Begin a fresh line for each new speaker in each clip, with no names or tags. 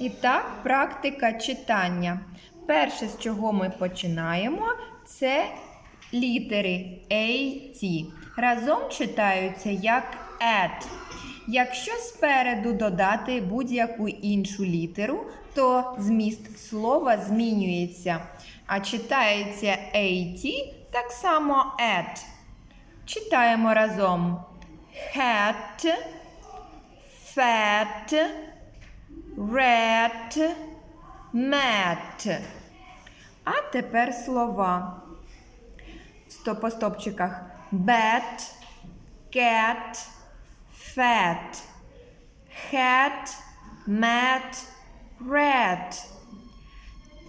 І так, практика читання. Перше, з чого ми починаємо, це літери A, T. Разом читаються як at. Якщо спереду додати будь-яку іншу літеру, то зміст слова змінюється. А читається AT так само at. Читаємо разом. Hat, fat, red, mat. А тепер слова. По стопчиках. Bat, cat, fat, hat, mat, red.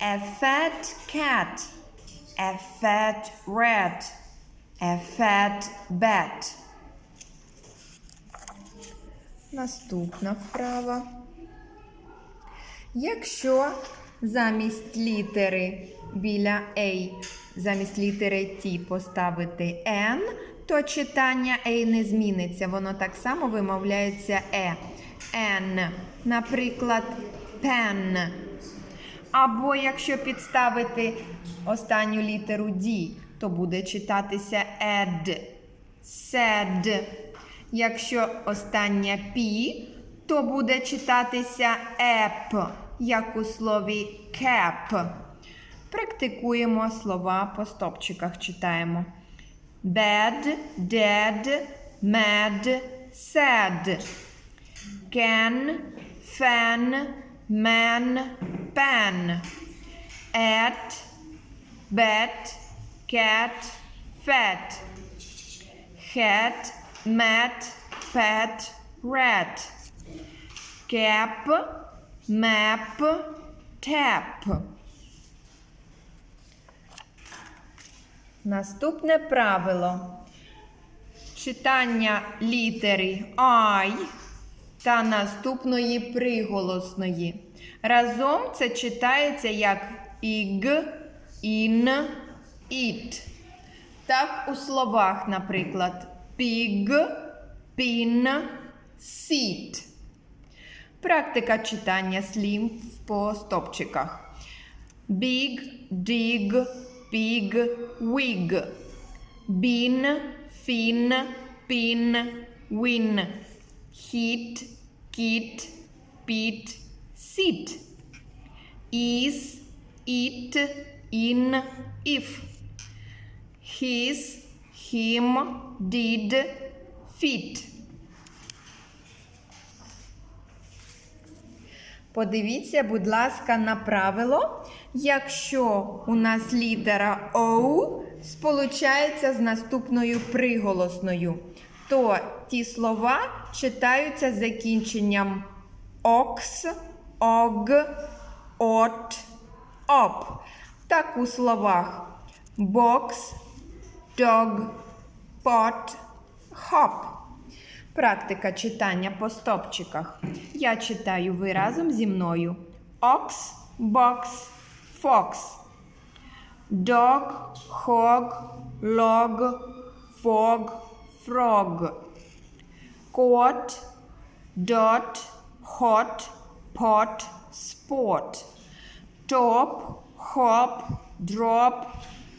A fat cat, a fat rat, a fat bat. Наступна вправа. Якщо замість літери біля A, замість літери T поставити N, то читання A не зміниться. Воно так само вимовляється E. N. Наприклад, pen. Або якщо підставити останню літеру D, то буде читатися ed, said. Якщо остання P, то буде читатися ep, як у слові cap. Практикуємо слова по стопчиках читаємо. Bad, dead, mad, sad. Can, fan, man, pan. At, bat, cat, fat. Hat, mat, pet, rat. Cap, map, tap. Наступне правило. Читання літери I та наступної приголосної. Разом це читається як іг, ін, іт. Так у словах, наприклад, pig, pin, seat. Практика читання слів по стопчиках. Big, dig, pig, wig. Bin, fin, pin, win. Hit, kit, pit, sit. Is, it, in, if. His, him, did, fit. Подивіться, будь ласка, на правило. Якщо у нас літера O сполучається з наступною приголосною, то ті слова читаються закінченням окс, ог, от, оп. Так у словах бокс, dog, pot, hop. Практика читання по стопчиках. Я читаю ви разом зі мною. Ox, box, fox. Dog, hog, log, fog, frog. Coat, dot, hot, pot, spot. Top, hop, drop,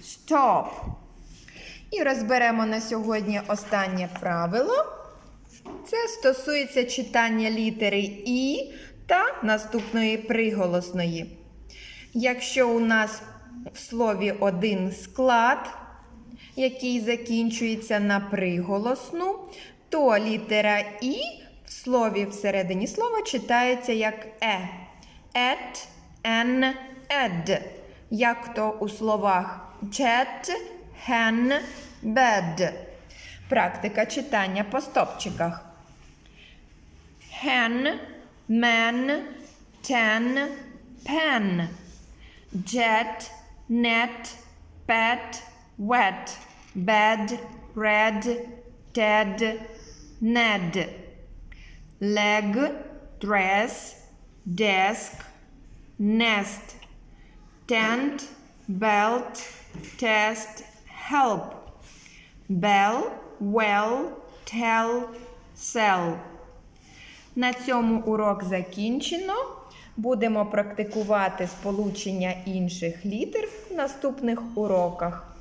stop. І розберемо на сьогодні останнє правило. Це стосується читання літери І та наступної приголосної. Якщо у нас в слові один склад, який закінчується на приголосну, то літера І в слові всередині слова читається як Е. Ет, ен, ед. Як то у словах jet, hen, bed. Практика читання по стопчиках. Hen, man, ten, pen. Jet, net, pet, wet. Bed, red, ted, ned. Leg, dress, desk, nest. Tent, belt, test, help. Bell, well, tell, sell. На цьому урок закінчено. Будемо практикувати сполучення інших літер в наступних уроках.